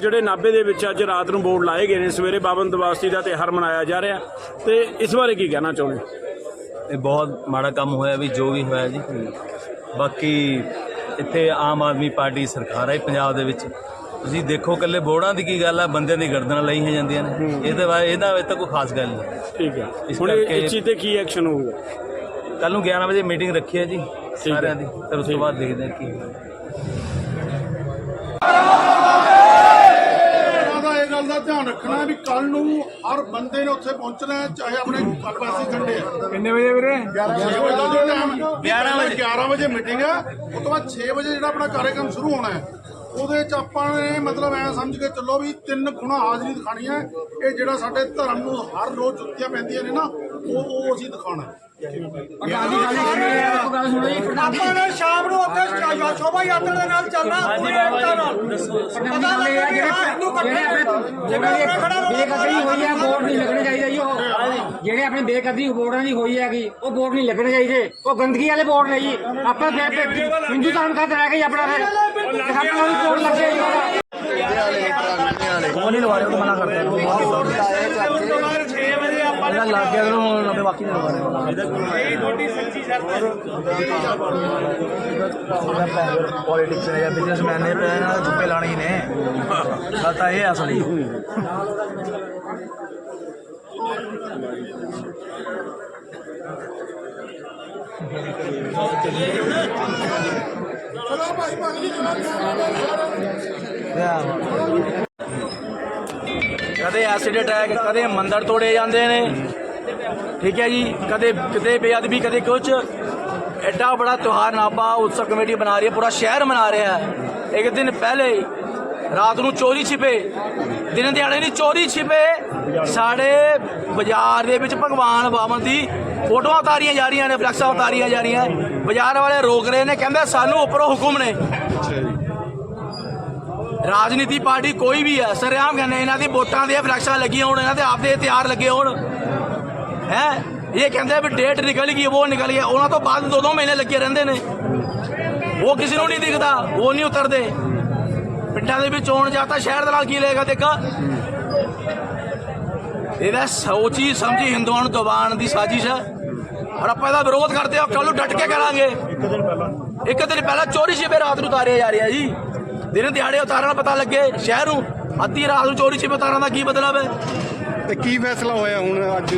ਜਿਹੜੇ ਨਾਬੇ ਦੇ ਵਿੱਚ ਅੱਜ ਰਾਤ ਨੂੰ ਬੋਰਡ ਲਾਏ ਗਏ ਨੇ ਸਵੇਰੇ ਬਾਬਨ ਦਿਵਾਸੀ ਦਾ ਤਿਹਾਰ ਮਨਾਇਆ ਜਾ ਰਿਹਾ। ਤੇ ਇਸ ਬਾਰੇ ਕੀ ਕਹਿਣਾ ਚਾਹੁੰਦੇ ਇਹ ਬਹੁਤ ਮਾੜਾ ਕੰਮ ਹੋਇਆ ਵੀ ਜੋ ਵੀ ਹੋਇਆ ਜੀ। ਬਾਕੀ ਇੱਥੇ ਆਮ ਆਦਮੀ ਪਾਰਟੀ ਸਰਕਾਰ ਹੈ ਪੰਜਾਬ ਦੇ ਵਿੱਚ। ਤੁਸੀਂ ਦੇਖੋ ਕੱਲੇ ਬੋੜਾਂ ਦੀ ਕੀ ਗੱਲ ਆ ਬੰਦਿਆਂ ਦੀ ਗਰਦਨਾਂ ਲਾਈਆਂ ਜਾਂਦੀਆਂ ਨੇ। ਇਹਦੇ ਬਾਰੇ ਇਹਦਾ ਵਿੱਚ ਤਾਂ ਕੋਈ ਖਾਸ ਗੱਲ ਨਹੀਂ। ਠੀਕ ਹੈ ਇਸ ਹੁਣ ਇਹ- ਕਰਕੇ- ਇਸ ਚੀਜ਼ ਤੇ ਕੀ ਐਕਸ਼ਨ ਹੋਊਗਾ? ਕੱਲ ਨੂੰ 11 ਵਜੇ ਮੀਟਿੰਗ ਰੱਖੀ ਹੈ ਜੀ। ਸਾਰਿਆਂ ਦੀ। ਫਿਰ ਉਸ ਤੋਂ ਬਾਅਦ ਦੇਖਦੇ ਹਾਂ ਕੀ ਉਹਨਾਂ ਦਾ ਇਹ ਗੱਲ ਦਾ ਧਿਆਨ ਰੱਖਣਾ ਹੈ ਵੀ ਕੱਲ ਨੂੰ ਹਰ ਬੰਦੇ ਨੇ ਉੱਥੇ ਪਹੁੰਚਣਾ ਹੈ ਚਾਹੇ ਆਪਣੇ ਕਲਵਾਸੀ ਖੰਡੇ ਆ। ਕਿੰਨੇ ਵਜੇ ਵੀਰੇ? 11 ਵਜੇ ਦਾ ਟਾਈਮ 11 ਵਜੇ। 11 ਵਜੇ ਮੀਟਿੰਗ ਹੈ ਉਸ ਤੋਂ ਬਾਅਦ 6 ਵਜੇ ਜਿਹੜਾ ਆਪਣਾ ਕਾਰਜਕ੍ਰਮ ਸ਼ੁਰੂ ਹੋਣਾ ਹੈ। ਉਹਦੇ ਚ ਆਪਾਂ ਨੇ ਮਤਲਬ ਐ ਸਮਝ ਕੇ ਚੱਲੋ ਵੀ ਤਿੰਨ ਗੁਣਾ ਹਾਜ਼ਰੀ ਦਿਖਾਣੀ ਹੈ। ਇਹ ਜਿਹੜਾ ਸਾਡੇ ਧਰਮ ਨੂੰ ਹਰ ਰੋਜ਼ ਜੁੱਤੀਆਂ ਪੈਂਦੀਆਂ ਨੇ ਨਾ ਉਹ ਉਹ ਅਸੀਂ ਦਿਖਾਣਾ ਆਪਾਂ ਨੇ ਸ਼ਾਮ ਨੂੰ ਉੱਥੇ ਸ਼ਾ- ਸ਼ੋਭਾ ਯਾਤਰਾ ਦੇ ਨਾਲ ਚੱਲਣਾ ਪੂਰੀ ਏਕਤਾ ਨਾਲ ਪਤਾ ਲੱਗੇ ਕਿ ਹਿੰਦੂ ਇਕੱਠੇ ਜਿਵੇਂ ਬੇਕਦਰੀ ਹੋਈ ਹੈ ਵੋਟ ਨਹੀਂ ਲੱਗਣੇ ਚਾਹੀਦੇ। ਜੀ ਜਿਹੜੇ ਆਪਣੇ ਬੇਕਦਰੀ ਵੋਟਾਂ ਦੀ ਹੋਈ ਹੈਗੀ ਉਹ ਵੋਟ ਨਹੀਂ ਲੱਗਣੇ ਚਾਹੀਦੇ ਉਹ ਗੰਦਗੀ ਵਾਲੇ ਵੋਟ ਨੇ ਜੀ ਆਪਾਂ ਫਿਰ ਫਿਰ ਹਿੰਦੂ ਧਰਮ ਖਾਤਰ ਰਹਿ ਕੇ ਜੀ ਆਪਣਾ ਫਿਰ ਤੇ ਸਾਡੇ ਨਾਲ ਵੀ ਵੋਟ ਲੱਗੇ ਜੀ ਉਹਦਾ ਪੋਲਿਟਿਕਸ ਨੇ ਜਾਂ ਬਿਜ਼ਨਸਮੈਨ ਨੇ ਪੈਸੇ ਨਾਲ ਜੁੱਪੇ ਲਾਣੇ ਹੀ ਨੇ ਗੱਲ ਤਾਂ ਇਹ ਆ ਅਸਲੀ ਕਦੇ ਐਸਿਡ ਅਟੈਕ ਕਦੇ ਮੰਦਰ ਤੋੜੇ ਜਾਂਦੇ ਨੇ। ਠੀਕ ਹੈ ਜੀ, ਕਦੇ ਕਿਤੇ ਬੇਅਦਬੀ, ਕਦੇ ਕੁਝ ਐਡਾ ਬੜਾ ਤਿਉਹਾਰ ਨਾਭਾ ਉਤਸਵ ਕਮੇਟੀ ਬਣਾ ਰਹੀ ਹੈ, ਪੂਰਾ ਸ਼ਹਿਰ ਮਨਾ ਰਿਹਾ ਹੈ। ਇੱਕ ਦਿਨ ਪਹਿਲੇ ਰਾਤ ਨੂੰ ਚੋਰੀ ਛਿਪੇ, ਦਿਨ ਦਿਹਾੜੇ ਦੀ ਚੋਰੀ ਛਿਪੇ। ਸਾਡੇ ਬਾਜ਼ਾਰ ਦੇ ਵਿੱਚ ਭਗਵਾਨ ਬਾਮਨ ਦੀ ਫੋਟੋਆਂ ਉਤਾਰੀਆਂ ਜਾ ਰਹੀਆਂ ਨੇ ਫਲੈਕਸਾਂ ਉਤਾਰੀਆਂ ਜਾ ਰਹੀਆਂ। ਬਾਜ਼ਾਰ ਵਾਲੇ ਰੋਕ ਰਹੇ ਨੇ ਕਹਿੰਦੇ ਸਾਨੂੰ ਉੱਪਰੋਂ ਹੁਕਮ ਨੇ। ਰਾਜਨੀਤੀ ਪਾਰਟੀ ਕੋਈ ਵੀ ਹੈ ਸਰਆਮ ਕਹਿੰਦੇ ਇਹਨਾਂ ਦੀ ਵੋਟਾਂ ਦੀਆਂ ਫਲੈਕਸਾਂ ਲੱਗੀਆਂ ਹੋਣ ਇਹਨਾਂ ਦੇ ਆਪਦੇ ਤਿਆਰ ਲੱਗੇ ਹੋਣ। ਹੈ? ਇਹ ਕਹਿੰਦੇ ਵੀ ਡੇਟ ਨਿਕਲ ਗਈ ਉਹ ਨਿਕਲ ਗਿਆ ਉਹਨਾਂ ਤੋਂ ਬਾਅਦ ਦੋ ਦੋ ਮਹੀਨੇ ਲੱਗੇ ਰਹਿੰਦੇ ਨੇ। ਉਹ ਕਿਸੇ ਨੂੰ ਨਹੀਂ ਦਿਖਦਾ ਉਹ ਨਹੀਂ ਉਤਰਦੇ। ਪਿੰਡਾਂ ਦੇ ਵਿੱਚ ਆਉਣ ਜਾਂਦਾ ਸ਼ਹਿਰ ਦੇ ਨਾਲ ਕੀ ਲਏਗਾ ਦੇਖਾ। ਇਹਦਾ ਸੋਚੀ ਸਮਝੀ ਹਿੰਦੂਆਂ ਨੂੰ ਦਬਾਉਣ ਦੀ ਸਾਜ਼ਿਸ਼। ਹੈ ਔਰ ਆਪਾਂ ਇਹਦਾ ਵਿਰੋਧ ਕਰਦੇ ਹਾਂ ਕੱਲ ਨੂੰ ਡਟ ਕੇ ਕਰਾਂਗੇ। ਇੱਕ ਦਿਨ ਪਹਿਲਾਂ ਇੱਕ ਦਿਨ ਪਹਿਲਾਂ ਚੋਰੀ ਛਿਪੇ ਰਾਤ ਨੂੰ ਉਤਾਰਿਆ ਜਾ ਰਿਹਾ ਜੀ। ਦਿਨ ਦਿਹਾੜੇ ਉਤਾਰਨ ਪਤਾ ਲੱਗੇ ਸ਼ਹਿਰ। ਨੂੰ ਅੱਧੀ ਰਾਤ ਨੂੰ ਚੋਰੀ ਛਿਪੇ ਉਤਾਰਨ ਦਾ ਕੀ ਮਤਲਬ ਹੈ? ਤੇ ਕੀ ਫੈਸਲਾ ਹੋਇਆ ਹੁਣ ਅੱਜ?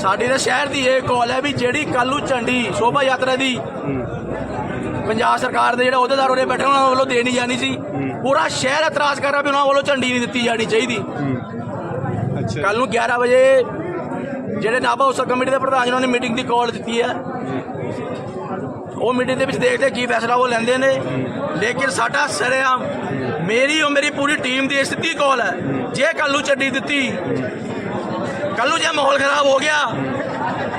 ਸਾਡੇ ਦੇ ਸ਼ਹਿਰ ਦੀ ਇਹ ਕਾਲ ਹੈ ਵੀ ਜਿਹੜੀ ਕੱਲ ਨੂੰ ਝੰਡੀ ਸ਼ੋਭਾ ਯਾਤਰਾ ਦੀ ਪੰਜਾਬ ਸਰਕਾਰ ਦੇ ਜਿਹੜੇ ਅਹੁਦੇਦਾਰ ਉਰੇ ਬੈਠੇ ਉਹਨਾਂ ਵੱਲੋਂ ਦੇਣੀ ਜਾਣੀ ਸੀ। ਪੂਰਾ ਸ਼ਹਿਰ ਇਤਰਾਜ਼ ਕਰ ਰਿਹਾ ਵੀ ਉਹਨਾਂ ਵੱਲੋਂ ਝੰਡੀ ਨਹੀਂ ਦਿੱਤੀ ਜਾਣੀ ਚਾਹੀਦੀ। ਕੱਲ ਨੂੰ 11 ਵਜੇ ਜਿਹੜੇ ਨਾਭਾ ਉਸ ਕਮੇਟੀ ਦੇ ਪ੍ਰਧਾਨ ਜੀ ਉਹਨਾਂ ਨੇ ਮੀਟਿੰਗ ਦੀ ਕਾਲ ਦਿੱਤੀ ਹੈ, ਉਹ ਮੀਟਿੰਗ ਦੇ ਵਿੱਚ ਦੇਖਦੇ ਕੀ ਫੈਸਲਾ ਉਹ ਲੈਂਦੇ ਨੇ। ਲੇਕਿਨ ਸਾਡਾ ਸਰੇਆਮ, ਮੇਰੀ ਔਰ ਮੇਰੀ ਪੂਰੀ ਟੀਮ ਦੀ ਸਿੱਧੀ ਕਾਲ ਹੈ, ਜੇ ਕੱਲ ਨੂੰ ਝੰਡੀ ਦਿੱਤੀ ਕੱਲ ਨੂੰ ਜੇ ਮਾਹੌਲ ਖਰਾਬ ਹੋ ਗਿਆ,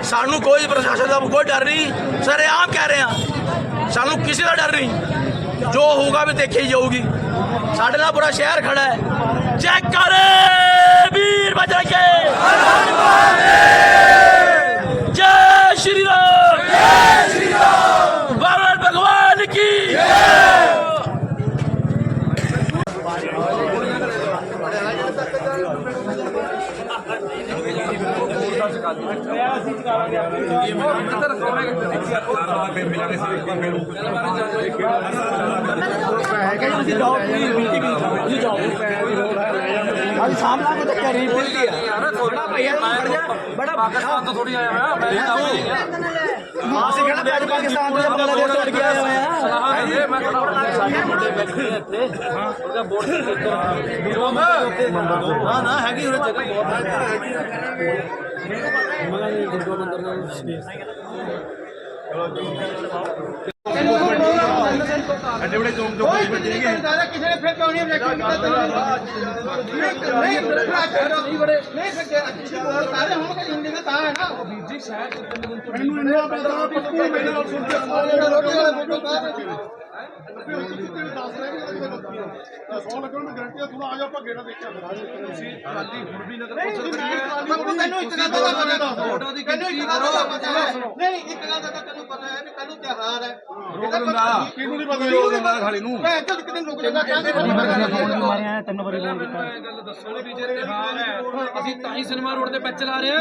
ਸਾਨੂੰ ਕੋਈ ਪ੍ਰਸ਼ਾਸਨ ਦਾ ਕੋਈ ਡਰ ਨਹੀਂ। ਸਰ ਆਮ ਕਹਿ ਰਹੇ ਹਾਂ ਸਾਨੂੰ ਕਿਸੇ ਦਾ ਡਰ ਨਹੀਂ। ਜੋ ਹੋਊਗਾ ਵੀ ਦੇਖੀ ਜਾਊਗੀ। ਸਾਡੇ ਨਾਲ ਪੂਰਾ ਸ਼ਹਿਰ ਖੜਾ ਹੈ। ਚੈੱਕ ਕਰ ਵੀਰ ਬਜਰੰਗ ਜੈ ਸ਼੍ਰੀ ਰਾਮ ਜੈ ਸ਼੍ਰੀ ਰਾਮ ਬਾਬਾ ਭਗਵਾਨ ਕੀ ਅੱਜ ਸਾਹਮਣਾ ਕੋ ਤਾਂ ਕਰੀ ਬੁਲਦੀ ਆ ਬੜਾ ਭਈਆ ਨੂੰ ਖੜ ਜਾ ਬੜਾ ਪਾਕਿਸਤਾਨ ਤੋਂ ਥੋੜੀ ਆਇਆ ਹੋਇਆ ਮੈਂ ਤਾਂ ਅਸੀਂ ਕਿਹੜਾ ਅੱਜ ਪਾਕਿਸਤਾਨ ਤੋਂ ਬੰਗਲਾਦੇਸ਼ ਤੋਂ ਗਿਆ ਹੋਇਆ ਆ ਮੈਂ ਸਾਡੇ ਮੁੰਡੇ ਬੈਠੇ ਇੱਥੇ ਉਹਦਾ ਬੋਰਡ ਤੇ ਹਾਂ ਨਾ ਹੈਗੀ ਉਹ ਜਗ੍ਹਾ ਬਹੁਤ ਕਿਸੇ ਨੇ ਫਿਰ ਕਿਉਂ ਨਹੀਂ ਇਲੈਕਸ਼ਨ ਕੀਤਾ ਨਹੀਂ ਨਹੀਂ ਫਿਰ ਅੱਛੀ ਬੋਲ ਸਾਰੇ ਹੁਣ ਕਿ ਹਿੰਦੀ ਦਾ ਤਾਂ ਹੈ ਨਾ ਮੈਨੂੰ ਇੰਨਾ ਪਤਾ ਪੱਪੂ ਮੇਰੇ ਨਾਲ ਸੁਣ ਕੇ ਰੋਟੀ ਵਾਲੇ ਫੋਟੋ ਦੱਸ ਰਹੇ ਵੀ ਇਹਦੇ ਵਿੱਚ ਗਲਤੀ ਆ 100 ਲੱਗਣ ਦੀ ਗਾਰੰਟੀ ਆ ਥੋੜਾ ਆ ਜਾ। ਆਪਾਂ ਗੇੜਾ ਦੇਖਿਆ ਤੁਸੀਂ ਖਾਲੀ ਹੁਣ ਵੀ ਨਗਰ ਤੈਨੂੰ ਇੱਕ ਗੱਲ ਦਾ ਫੋਟੋ ਦੀ ਗਿਣਤੀ ਕਰੋ ਨਹੀਂ ਇੱਕ ਅਸੀਂ ਤਾਂ ਹੀ ਸਿਨੇਮਾ ਰੋਡ ਤੇ ਪੈਚ ਚਲਾ ਰਹੇ ਹਾਂ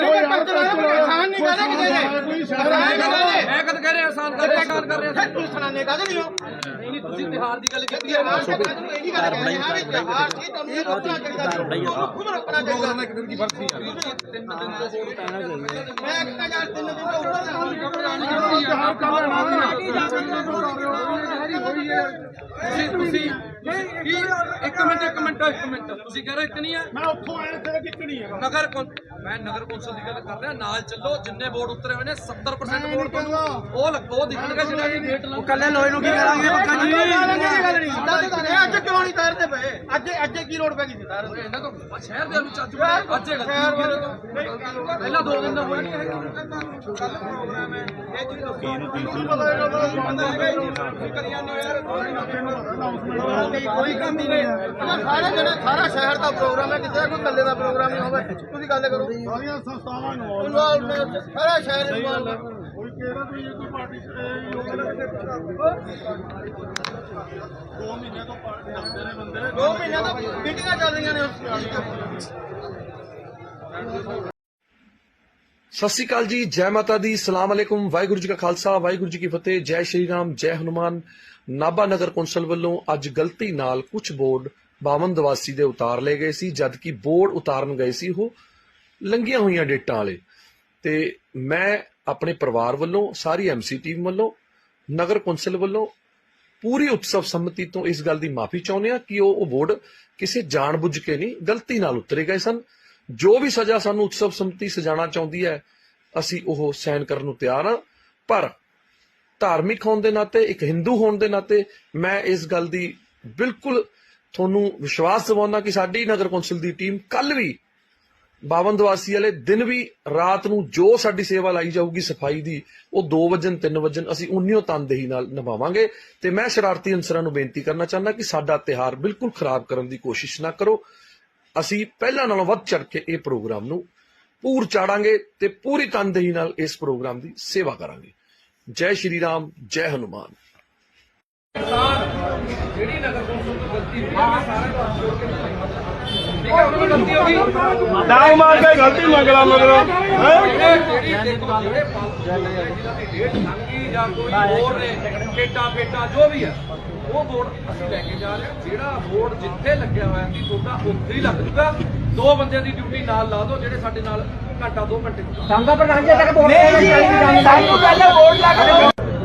ਮੈਂ ਕਦ ਕਹਿ ਰਿਹਾ ਆਸਾਨ ਕਰ ਰਿਹਾ ਆਸਾਨ ਕਰ ਰਿਹਾ। ਫਿਰ ਸੁਣਾਣੇ ਕਹਦੇ ਨਹੀਂ ਹੋ ਨਹੀਂ ਨਹੀਂ ਤੁਸੀਂ ਤਿਹਾਰ ਦੀ ਗੱਲ ਕੀਤੀ ਹੈ ਤਿਉਹਾਰ ਤਾਂ ਕੱਲ ਨੂੰ ਇਹੀ ਗੱਲ ਕਹਿੰਦੇ ਹਾਂ ਵੀ ਤਿਉਹਾਰ ਸੀ ਤੁਹਾਨੂੰ ਇਹ ਰੋਕਣਾ ਚਾਹੀਦਾ ਸੀ ਖੁਦ ਰੋਕਣਾ ਚਾਹੀਦਾ ਸੀ ਇੱਕ ਦਿਨ ਕੀ ਫ਼ਰਕ ਸੀ ਤਿੰਨ ਦਿਨ ਤੋਂ ਹੋਰ ਪੈਣਾ ਚਾਹੀਦਾ ਮੈਂ ਇੱਕ ਹਜ਼ਾਰ ਤਿੰਨ ਦਿਨ ਤੋਂ ਉੱਪਰ ਦਾ ਹਾਲ ਤਿਉਹਾਰ ਕਰ ਲੈਣਾ ਤੁਸੀਂ ਤੁਸੀਂ ਕੀ ਇੱਕ ਮਿੰਟ ਇੱਕ ਮਿੰਟ ਇੱਕ ਮਿੰਟ ਤੁਸੀਂ ਕਹਿ ਰਹੇ ਇੱਕ ਨਹੀਂ ਹੈ ਮੈਂ ਉੱਥੋਂ ਆਇਆ ਤੇਰਾ ਕਿੱਕ ਨਹੀਂ ਹੈਗਾ ਨਗਰ ਕੌਂ- ਮੈਂ ਨਗਰ ਕੌਂਸਲ ਦੀ ਗੱਲ ਕਰ ਰਿਹਾ ਨਾਲ ਚੱਲੋ ਜਿੰਨੇ ਬੋਰਡ ਉਤਰੇ ਹੋਏ ਨੇ 70% ਬੋਰਡ ਤੁਹਾਨੂੰ ਉਹ ਲੱਗ- ਉਹ ਦਿਖਣਗੇ ਜਿਹੜਾ ਕਿ ਗੇਟ ਲਾ ਕੱਲੇ ਲੋਏ ਨੂੰ ਕੀ ਕਰਾਂਗੇ? ਪੱਕਾ ਜੀ ਗੱਲ ਨਹੀਂ। ਅੱਜ ਕਿਉਂ ਨਹੀਂ ਤਾਰਦੇ ਪਏ? ਅੱਜ ਅੱਜ ਕੀ ਲੋੜ ਪੈ ਗਈ ਸੀ ਤਾਰਨ? ਇਹਨਾਂ ਤੋਂ ਸ਼ਹਿਰ ਦੇ ਬਣਾ ਅੱਜ ਤੋਂ। ਪਹਿਲਾਂ ਦੋ ਦਿਨ ਦਾ ਹੋਇਆ ਨਹੀਂ ਕੱਲ ਪ੍ਰੋਗਰਾਮ ਹੈ। ਇਹਨਾਂ ਦਾ ਕੋਈ ਕੰਮ ਹੀ ਨਹੀਂ ਸਾਰੇ ਜਿਹੜੇ ਸਾਰਾ ਸ਼ਹਿਰ ਦਾ ਪ੍ਰੋਗਰਾਮ ਹੈ ਕਿਸੇ ਕੋਈ ਇਕੱਲੇ ਦਾ ਪ੍ਰੋਗਰਾਮ ਨਹੀਂ ਹੋਵੇ ਤੁਸੀਂ ਗੱਲ ਕਰੋ ਸਾਰੀਆਂ ਸੰਸਥਾਵਾਂ ਨੂੰ ਸਾਰਾ ਸ਼ਹਿਰ ਇਨਵੋਲਵ ਕੋਈ ਕਿਹੜਾ ਕੋਈ ਕੋਈ ਪਾਰਟੀ ਦੋ ਮਹੀਨੇ ਤੋਂ ਪਾਰਟੀ ਆਉਂਦੇ ਨੇ ਬੰਦੇ ਦੋ ਮਹੀਨਿਆਂ ਤੋਂ ਮੀਟਿੰਗਾਂ ਚੱਲ ਰਹੀਆਂ ਨੇ ਉਸ ਸਤਿ ਸ਼੍ਰੀ ਅਕਾਲ ਜੀ, ਜੈ ਮਾਤਾ ਦੀ, ਸਲਾਮ ਅਲੈਕੁਮ, ਵਾਹਿਗੁਰੂ ਜੀ ਕਾ ਖਾਲਸਾ, ਵਾਹਿਗੁਰੂ ਜੀ ਕੀ ਫਤਿਹ, ਜੈ ਸ਼੍ਰੀ ਰਾਮ, ਜੈ ਹਨੂਮਾਨ। ਨਾਭਾ ਨਗਰ ਕੌਂਸਲ ਵੱਲੋਂ ਅੱਜ ਗਲਤੀ ਨਾਲ ਕੁਝ ਬੋਰਡ ਬਾਵਨ ਦਵਾਸੀ ਦੇ ਉਤਾਰ ਲਏ ਗਏ ਸੀ, ਜਦ ਕਿ ਬੋਰਡ ਉਤਾਰਨ ਗਏ ਸੀ ਉਹ ਲੰਗੀਆਂ ਹੋਈਆਂ ਡੇਟਾਂ ਵਾਲੇ। ਤੇ ਮੈਂ ਆਪਣੇ ਪਰਿਵਾਰ ਵੱਲੋਂ, ਸਾਰੀ ਐਮਸੀ ਟੀਮ ਵੱਲੋਂ, ਨਗਰ ਕੌਂਸਲ ਵੱਲੋਂ ਪੂਰੀ ਉਤਸਵ ਸੰਮਤੀ ਤੋਂ ਇਸ ਗੱਲ ਦੀ ਮਾਫੀ ਚਾਹੁੰਦੇ ਆ ਕਿ ਉਹ ਉਹ ਬੋਰਡ ਕਿਸੇ ਜਾਣਬੁੱਝ ਕੇ ਨਹੀਂ, ਗਲਤੀ ਨਾਲ ਉਤਰੇ ਗਏ ਸਨ। ਜੋ ਵੀ ਸਜ਼ਾ ਸਾਨੂੰ ਉਤਸਵ ਸੰਮਤੀ ਸਜਾਣਾ ਚਾਹੁੰਦੀ ਹੈ, ਅਸੀਂ ਉਹ ਸਹਿਣ ਕਰਨ ਨੂੰ ਤਿਆਰ ਹਾਂ। ਪਰ ਧਾਰਮਿਕ ਹੋਣ ਦੇ ਨਾਤੇ, ਇੱਕ ਹਿੰਦੂ ਹੋਣ ਦੇ ਨਾਤੇ, ਮੈਂ ਇਸ ਗੱਲ ਦੀ ਬਿਲਕੁਲ ਤੁਹਾਨੂੰ ਵਿਸ਼ਵਾਸ ਦਿਵਾਉਣਾ ਕਿ ਸਾਡੀ ਨਗਰ ਕੌਂਸਲ ਦੀ ਟੀਮ ਕੱਲ ਵੀ ਬਾਵਨ ਦਵਾਸੀ ਵਾਲੇ ਦਿਨ ਵੀ ਰਾਤ ਨੂੰ ਜੋ ਸਾਡੀ ਸੇਵਾ ਲਾਈ ਜਾਊਗੀ ਸਫ਼ਾਈ ਦੀ, ਉਹ 2 ਵਜਨ 3 ਵਜਨ ਅਸੀਂ ਉਨੀਓ ਤਨਦੇਹੀ ਨਾਲ ਨਿਭਾਵਾਂਗੇ। ਤੇ ਮੈਂ ਸ਼ਰਾਰਤੀ ਅਨਸਰਾਂ ਨੂੰ ਬੇਨਤੀ ਕਰਨਾ ਚਾਹੁੰਦਾ ਕਿ ਸਾਡਾ ਤਿਹਾਰ ਬਿਲਕੁਲ ਖਰਾਬ ਕਰਨ ਦੀ ਕੋਸ਼ਿਸ਼ ਨਾ ਕਰੋ। ਅਸੀਂ ਪਹਿਲਾਂ ਨਾਲੋਂ ਵੱਧ ਚੜ ਕੇ ਇਹ ਪ੍ਰੋਗਰਾਮ ਨੂੰ ਪੂਰ ਚਾੜਾਂਗੇ ਤੇ ਪੂਰੀ ਤਨਦੇਹੀ ਨਾਲ ਇਸ ਪ੍ਰੋਗਰਾਮ ਦੀ ਸੇਵਾ ਕਰਾਂਗੇ। ਜੈ ਸ਼੍ਰੀ ਰਾਮ ਜੈ ਹਨੂਮਾਨ। ਜਿਹੜੀ ਨਗਰ ਕੌਂਸਲ ਤੋਂ ਗਲਤੀ ਹੋਈ? ਹੈ ਸਾਰਿਆਂ ਨੂੰ ਹੱਥ ਜੋੜ ਕੇ ਠੀਕ ਹੈ ਉਹਨਾਂ ਨੂੰ ਗਲਤੀ ਹੋ ਗਈ ਡਾਂਗ ਮਾਰ ਕੇ ਗਲਤੀ ਮੰਗਲਾ ਮਗਰੋਂ ਜਿਹੜੀ ਦੇਖੋ ਜਿਹੜੇ ਜਿਹਨਾਂ ਦੀ ਡੇਟ ਲੰਘੀ ਜਾਂ ਕੋਈ ਹੋਰ ਨੇ ਪੇਟਾ ਪੇਟਾ ਜੋ ਵੀ ਹੈ ਉਹ ਬੋਰਡ ਅਸੀਂ ਲੈ ਕੇ ਜਾ ਰਹੇ ਹਾਂ। ਜਿਹੜਾ ਬੋਰਡ ਜਿੱਥੇ ਲੱਗਿਆ ਹੋਇਆ ਸੀ ਤੁਹਾਡਾ ਉੱਥੇ ਹੀ ਲੱਗ ਜੂਗਾ। ਦੋ ਬੰਦਿਆਂ ਦੀ ਡਿਊਟੀ ਨਾਲ ਲਾ ਦਿਓ ਜਿਹੜੇ ਸਾਡੇ ਨਾਲ ਘੰਟਾ ਦੋ ਘੰਟੇ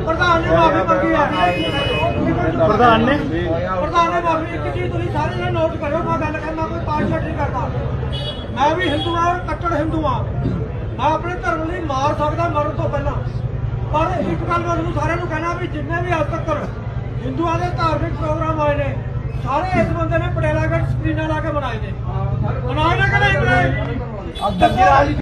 ਪ੍ਰਧਾਨ ਨੇ ਮਾਫੀ ਮੰਗੀ ਹੈ ਪ੍ਰਧਾਨ ਨੇ? ਪ੍ਰਧਾਨ ਨੇ ਮਾਫੀ ਇੱਕ ਚੀਜ਼ ਤੁਸੀਂ ਸਾਰੇ ਜਣੇ ਨੋਟ ਕਰਿਓ ਮੈਂ ਗੱਲ ਕਰਨਾ ਕੋਈ ਪਾਰਸ਼ਲ ਨਹੀਂ ਕਰਦਾ। ਮੈਂ ਵੀ ਹਿੰਦੂ ਹਾਂ ਕੱਟੜ ਹਿੰਦੂ ਹਾਂ ਮੈਂ ਆਪਣੇ ਧਰਮ ਲਈ ਮਾਰ ਸਕਦਾ ਮਰਨ ਤੋਂ ਪਹਿਲਾਂ। ਪਰ ਇੱਕ ਗੱਲ ਮੈਂ ਤੁਹਾਨੂੰ ਸਾਰਿਆਂ ਨੂੰ ਕਹਿਣਾ ਵੀ ਜਿੰਨੇ ਵੀ ਅੱਜ ਤੱਕ ਹਿੰਦੂਆਂ ਦੇ ਧਾਰਮਿਕ ਪ੍ਰੋਗਰਾਮ ਹੋਏ ਨੇ। ਸਾਰੇ ਇਸ ਬੰਦੇ ਨੇ ਪਟੇਲਾਗੜ ਸਕਰੀਨਾਂ ਲਾ ਕੇ ਬਣਾਏ ਨੇ। ਬਣਾਏ ਨੇ ਕਿ ਨਹੀਂ? ਬਣਾਏ